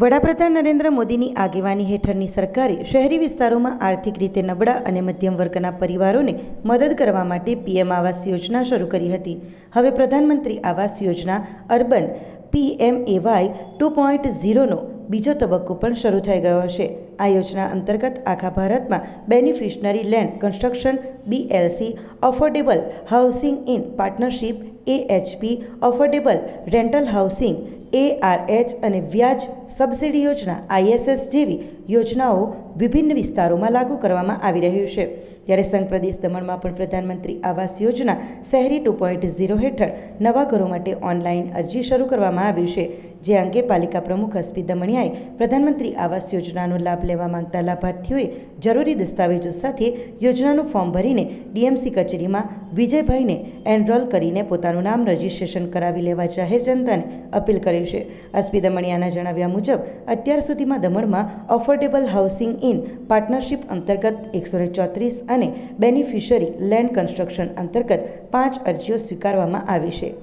વડાપ્રધાન નરેન્દ્ર મોદીની આગેવાની હેઠળની સરકારે શહેરી વિસ્તારોમાં આર્થિક રીતે નબળા અને મધ્યમ વર્ગના પરિવારોને મદદ કરવા માટે પીએમ આવાસ યોજના શરૂ કરી હતી. હવે પ્રધાનમંત્રી આવાસ યોજના અર્બન પીએમએવાય ટુ પોઈન્ટ ઝીરોનો બીજો તબક્કો પણ શરૂ થઈ ગયો હશે આ યોજના અંતર્ગત આખા ભારતમાં beneficiary led construction BLC affordable housing in partnership AHP affordable rental housing ARH અને વ્યાજ સબસિડી યોજના આઈએસએસ જેવી યોજનાઓ વિભિન્ન વિસ્તારોમાં લાગુ કરવામાં આવી રહ્યું છે. ત્યારે સંઘ પ્રદેશ દમણમાં પણ પ્રધાનમંત્રી આવાસ યોજના શહેરી ટુ પોઈન્ટ ઝીરો હેઠળ નવા ઘરો માટે ઓનલાઈન અરજી શરૂ કરવામાં આવી છે. જે અંગે પાલિકા પ્રમુખ હસ્પી દમણિયાએ પ્રધાનમંત્રી આવાસ યોજનાનો લાભ લેવા માંગતા લાભાર્થીઓએ જરૂરી દસ્તાવેજો સાથે યોજનાનું ફોર્મ ભરીને ડીએમસી કચેરીમાં વિજયભાઈને એનરોલ કરીને પોતાનું નામ રજીસ્ટ્રેશન કરાવી લેવા જાહેર જનતાને અપીલ કરી છે. અસ્પી દમણિયાના જણાવ્યા મુજબ, અત્યાર સુધીમાં દમણમાં અફોર્ડેબલ હાઉસિંગ ઇન પાર્ટનરશિપ અંતર્ગત એકસો ચોત્રીસ અને બેનિફિશરી લેન્ડ કન્સ્ટ્રક્શન અંતર્ગત પાંચ અરજીઓ સ્વીકારવામાં આવી છે.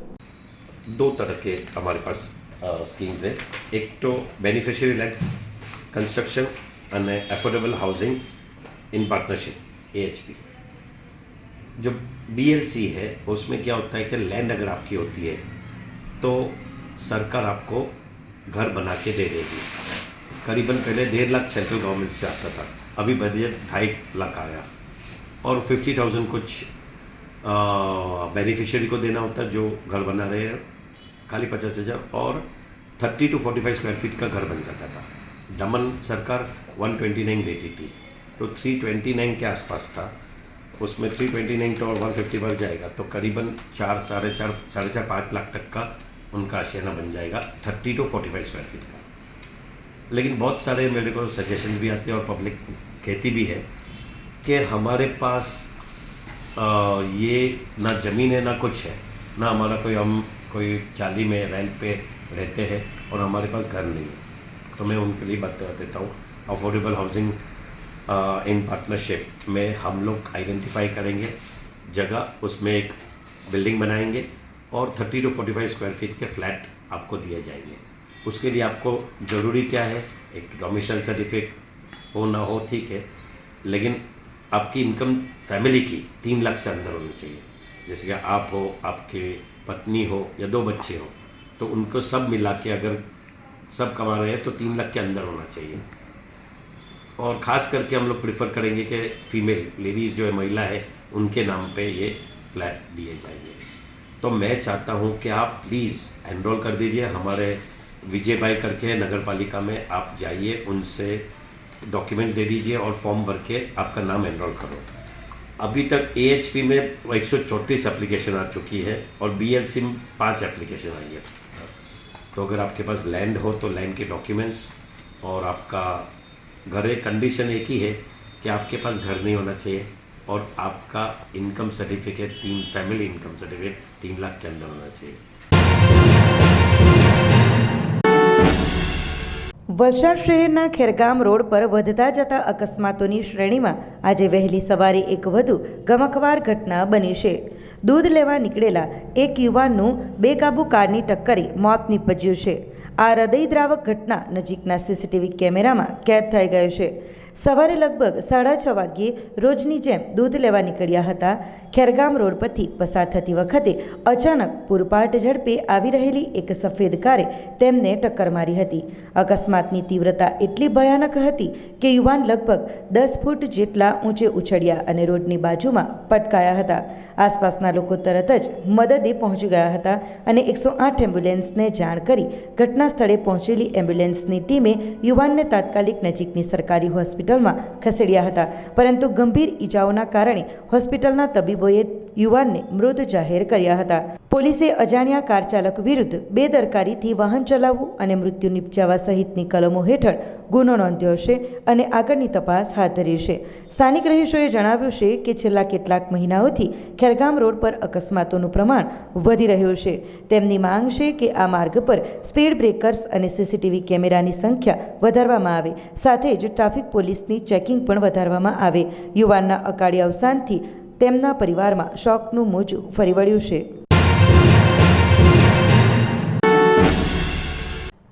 દો તડકે અમારી પાસે स्कीम्स है एक तो बेनिफिशियरी लेड कंस्ट्रक्शन અને एफोर्डेबल हाउसिंग इन पार्टनरशिप ए जो बी है, उसमें क्या होता है कि लैंड अगर आपकी होती है तो सरकार आपको घर बना के दे देगी। करीबन पहले डेढ़ लाख सेंट्रल गवर्नमेंट से आता था। अभी बजट ढाई लाख आया। और फिफ्टी थाउज़ेंड कुछ बेनिफिशियरी को देना होता जो घर बना रहे हैं, खाली पचास हज़ार। और thirty to forty five square feet का घर बन जाता था। दमन सरकार वन ट्वेंटी नाइन देती थी। तो थ्री ट्वेंटी नाइन के आसपास था। उसमें थ्री ट्वेंटी नाइन तो और वन फिफ्टी बढ़ जाएगा। तो करीबन चार साढ़े चार साढ़े चार पाँच लाख तक का उनका आशियाना बन जाएगा thirty to forty five square feet का। लेकिन बहुत सारे मेरे को सजेशन भी आते हैं और पब्लिक कहती भी है कि हमारे पास आ, ये ना ज़मीन है ना कुछ है। ना हमारा कोई हम कोई चाली में रेंट पे रहते हैं और हमारे पास घर नहीं है। तो मैं उनके लिए बता देता हूँ अफोर्डेबल हाउसिंग इन पार्टनरशिप में हम लोग आइडेंटिफाई करेंगे, जगह उसमें एक बिल्डिंग बनाएँगे और 30 टू 45 स्क्वायर फीट के फ्लैट आपको दिए जाएँगे। उसके लिए आपको ज़रूरी क्या है? एक डोमिसाइल सर्टिफिकेट हो ना हो, ठीक है, लेकिन आपकी इनकम फैमिली की तीन लाख से अंदर होनी चाहिए। जैसे कि आप हो, आपकी पत्नी हो या दो बच्चे हो तो उनको सब मिला के अगर सब कमा रहे हैं तो तीन लाख के अंदर होना चाहिए। और ख़ास करके हम लोग प्रिफर करेंगे कि फीमेल लेडीज़ जो है, महिला है, उनके नाम पे ये फ्लैट दिए जाएँगे। तो मैं चाहता हूँ कि आप प्लीज़ एनरोल कर दीजिए। हमारे विजय भाई करके नगर पालिका में, आप जाइए, उनसे डॉक्यूमेंट्स दे दीजिए और फॉर्म भर के आपका नाम एनरोल करो। अभी तक एएचपी में एक सौ चौंतीस एप्लीकेशन आ चुकी है और बी एल पाँच एप्लीकेशन आई है। तो अगर आपके पास लैंड हो तो लैंड के डॉक्यूमेंट्स और आपका घर एक कंडीशन एक ही है कि आपके पास घर नहीं होना चाहिए और आपका इनकम सर्टिफिकेट तीन फैमिली इनकम सर्टिफिकेट तीन लाख के अंदर होना चाहिए વલસાડ શહેરના ખેરગામ રોડ પર વધતા જતા અકસ્માતોની શ્રેણીમાં આજે વહેલી સવારે એક વધુ ગમકવાર ઘટના બની છે દૂધ લેવા નીકળેલા એક યુવાનનું બેકાબુ કારની ટક્કરે મોત નીપજ્યું છે. આ હૃદયદ્રાવક ઘટના નજીકના સીસીટીવી કેમેરામાં કેદ થઈ ગયો છે. સવારે લગભગ સાડા છ વાગ્યે રોજની જેમ દૂધ લેવા નીકળ્યા હતા. ખેરગામ રોડ પરથી પસાર થતી વખતે અચાનક પૂરપાટ ઝડપે આવી રહેલી એક સફેદ કારે તેમને ટક્કર મારી હતી. અકસ્માતની તીવ્રતા એટલી ભયાનક હતી કે યુવાન લગભગ દસ ફૂટ જેટલા ઊંચે ઉછળ્યા અને રોડની બાજુમાં પટકાયા હતા. આસપાસના લોકો તરત જ મદદે પહોંચી ગયા હતા અને એકસો આઠ એમ્બ્યુલન્સને જાણ કરી ઘટના સ્થળે પહોંચેલી એમ્બ્યુલન્સની ટીમે યુવાનને તાત્કાલિક નજીકની સરકારી હોસ્પિટલમાં ખસેડ્યા હતા. પરંતુ ગંભીર ઈજાઓના કારણે હોસ્પિટલના તબીબોએ યુવાનને મૃત જાહેર કર્યા હતા. પોલીસે અજાણ્યા કાર ચાલક વિરુદ્ધ બેદરકારીથી વાહન ચલાવવું અને મૃત્યુ નિપજાવવા સહિતની કલમો હેઠળ ગુનો નોંધ્યો છે અને આગળની તપાસ હાથ ધરી છે. સ્થાનિક રહીશોએ જણાવ્યું છે કે છેલ્લા કેટલાક મહિનાઓથી ખેરગામ રોડ પર અકસ્માતોનું પ્રમાણ વધી રહ્યું છે. તેમની માંગ છે કે આ માર્ગ પર સ્પીડ બ્રેકર્સ અને સીસીટીવી કેમેરાની સંખ્યા વધારવામાં આવે. સાથે જ ટ્રાફિક પોલીસની ચેકિંગ પણ વધારવામાં આવે. યુવાનના અકાળી અવસાનથી તેમના પરિવારમાં શોકનું મોજું ફરી વળ્યું છે.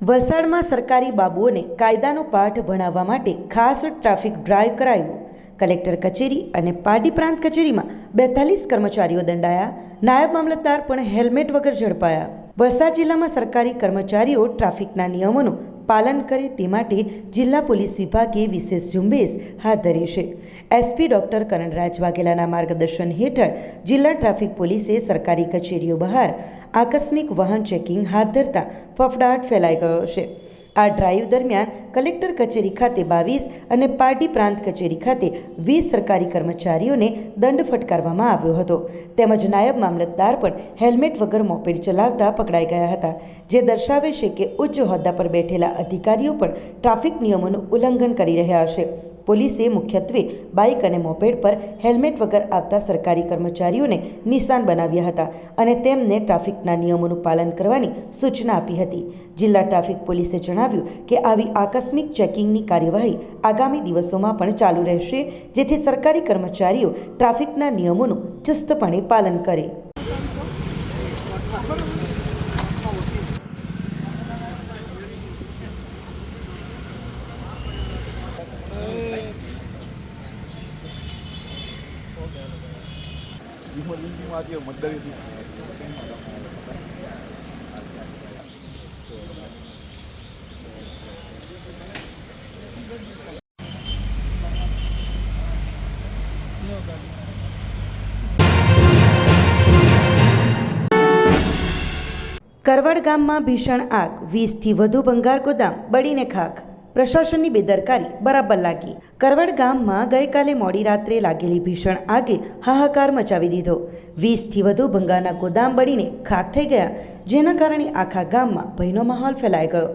વલસાડમાં સરકારી બાબુઓને કાયદાનો પાઠ ભણાવવા માટે ખાસ ટ્રાફિક ડ્રાઈવ કરાયું. કલેક્ટર કચેરી અને પારડી પ્રાંત કચેરીમાં બેતાલીસ કર્મચારીઓ દંડાયા, નાયબ મામલતદાર પણ હેલ્મેટ વગર ઝડપાયા. વલસાડ જિલ્લામાં સરકારી કર્મચારીઓ ટ્રાફિકના નિયમોનું પાલન કરે તે માટે જિલ્લા પોલીસ વિભાગે વિશેષ ઝુંબેશ હાથ ધરી છે. એસપી ડોક્ટર કરણરાજ વાઘેલાના માર્ગદર્શન હેઠળ જિલ્લા ટ્રાફિક પોલીસે સરકારી કચેરીઓ બહાર આકસ્મિક વાહન ચેકિંગ હાથ ધરતા ફફડાટ ફેલાઈ ગયો છે. આ ડ્રાઈવ દરમિયાન કલેક્ટર કચેરી ખાતે બાવીસ અને પાર્ટી પ્રાંત કચેરી ખાતે વીસ સરકારી કર્મચારીઓને દંડ ફટકારવામાં આવ્યો હતો. તેમજ નાયબ મામલતદાર પણ હેલ્મેટ વગર મોપેડ ચલાવતા પકડાઈ ગયા હતા, જે દર્શાવે છે કે ઉચ્ચ હોદ્દા પર બેઠેલા અધિકારીઓ પણ ટ્રાફિક નિયમોનું ઉલ્લંઘન કરી રહ્યા હશે પોલીસે મુખ્યત્વે બાઇક અને મોપેડ પર હેલ્મેટ વગર આવતા સરકારી કર્મચારીઓને નિશાન બનાવ્યા હતા અને તેમને ટ્રાફિકના નિયમોનું પાલન કરવાની સૂચના આપી હતી. જિલ્લા ટ્રાફિક પોલીસે જણાવ્યું કે આવી આકસ્મિક ચેકિંગની કાર્યવાહી આગામી દિવસોમાં પણ ચાલુ રહેશે, જેથી સરકારી કર્મચારીઓ ટ્રાફિકના નિયમોનું ચુસ્તપણે પાલન કરે. કરવડ ગામમાં ભીષણ આગ વીસથી વધુ ભંગાર ગોદામ બળીને ખાખ. પ્રશાસનની બેદરકારી બરાબર લાગી. કરવડ ગામમાં ગઈકાલે મોડી રાત્રે લાગેલી ભીષણ આગે હાહાકાર મચાવી દીધો. વીસથી વધુ ભંગારના ગોદામ બળીને ખાખ થઈ ગયા, જેના કારણે આખા ગામમાં ભયનો માહોલ ફેલાઈ ગયો.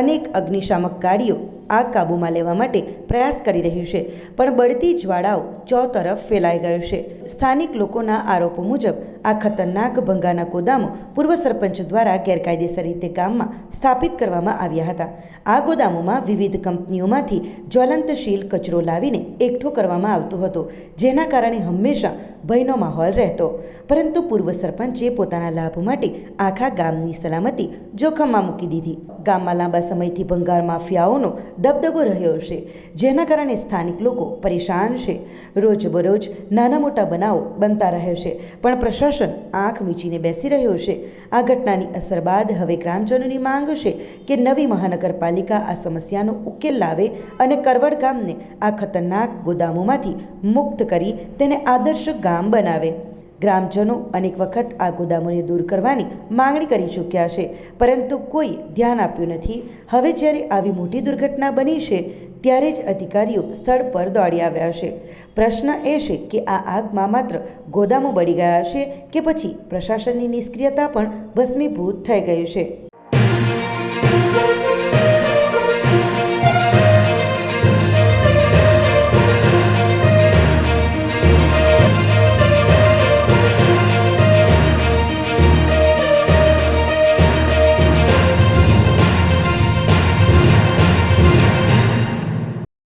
અનેક અગ્નિશામક ગાડીઓ આગ કાબૂમાં લેવા માટે પ્રયાસ કરી રહ્યું છે. પણ બળતી જ્વાળાઓ ચોતરફ ફેલાઈ ગયું છે. સ્થાનિક લોકોના આરોપો મુજબ, આ ખતરનાક ભંગાના ગોદામો પૂર્વ સરપંચ દ્વારા ગેરકાયદેસર રીતે ગામમાં સ્થાપિત કરવામાં આવ્યા હતા. આ ગોદામોમાં વિવિધ કંપનીઓમાંથી જ્વલંતશીલ કચરો લાવીને એકઠો કરવામાં આવતો હતો. જેના કારણે હંમેશા ભયનો માહોલ રહેતો. પરંતુ પૂર્વ સરપંચે પોતાના લાભ માટે આખા ગામની સલામતી જોખમમાં મૂકી દીધી. ગામમાં લાંબા સમયથી ભંગાર માફિયાઓનો દબદબો રહ્યો છે, જેના કારણે સ્થાનિક લોકો પરેશાન છે. રોજબરોજ નાના મોટા બનાવો બનતા રહે છે, પણ પ્રશાસન આંખ મીચીને બેસી રહ્યો છે. આ ઘટનાની અસર બાદ હવે ગ્રામજનોની માંગ છે કે નવી મહાનગરપાલિકા આ સમસ્યાનો ઉકેલ લાવે અને કરવડ ગામને આ ખતરનાક ગોદામોમાંથી મુક્ત કરી તેને આદર્શ ગામ બનાવે. ગ્રામજનો અનેક વખત આ ગોદામોને દૂર કરવાની માંગણી કરી ચૂક્યા છે, પરંતુ કોઈ ધ્યાન આપ્યું નથી. હવે જ્યારે આવી મોટી દુર્ઘટના બની છે, ત્યારે જ અધિકારીઓ સ્થળ પર દોડી આવ્યા છે. પ્રશ્ન એ છે કે આ આગમાં માત્ર ગોદામો બળી ગયા છે કે પછી પ્રશાસનની નિષ્ક્રિયતા પણ ભસ્મીભૂત થઈ ગયું છે?